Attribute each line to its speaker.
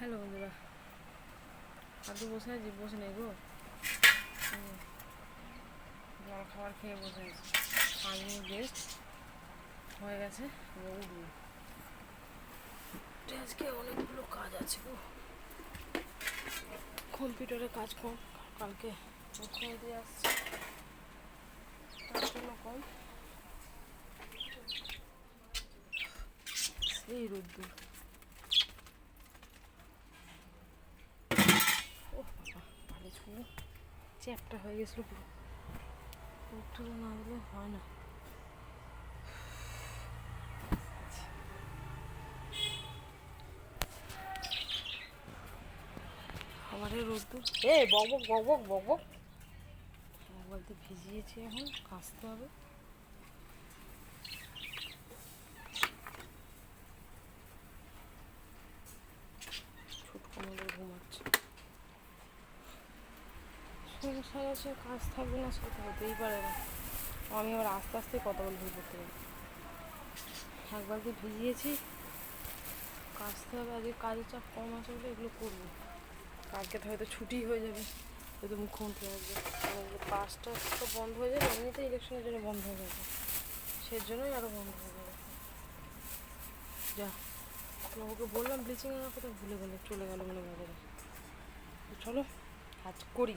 Speaker 1: Hello বন্ধুরা। আদু বসে আছি বসে নেই গো। জল খাবার খেয়ে বসে আছি। পাঁচ মিনিট রেস্ট হয়ে গেছে উঠবো আজকে অনেকগুলো কাজ আছে গো। কম্পিউটারে কাজ কম কালকে মুখ্যমন্ত্রী আসছে। তার জন্য কম সেই রোদ্দুর। ছুঁড়ে চ্যাপটা হয়ে গেছিল পুরো। না হয় না। খাবারের রোদ্দুর। এ বক বক বক বক বক বক। বলতে ভিজিয়েছি এখন কাচতে হবে। সংসার আছে কাজ থাকবে না, সেটা তো হতেই পারে না। আমি আবার আস্তে আস্তে কথা বলতে করতে পারি। একবার বালতি ভিজিয়েছি। কাচতে হবে, আজকে কাজের চাপ কম আছে বলে এগুলো করব। কালকে তো হয়তো ছুটি হয়ে যাবে, হয়তো মুখ্যমন্ত্রী আসবে। বাসটা তো বন্ধ হয়ে যাবে এমনিতে ইলেকশনের জন্য বন্ধ হয়ে যাবে। সেই জন্যই আরও বন্ধ হয়ে যাবে। যা ওকে বললাম ব্লিচিং কথা, ভুলে গেলে, চলে গেলো মানে বাজারে চলো কাজ করি।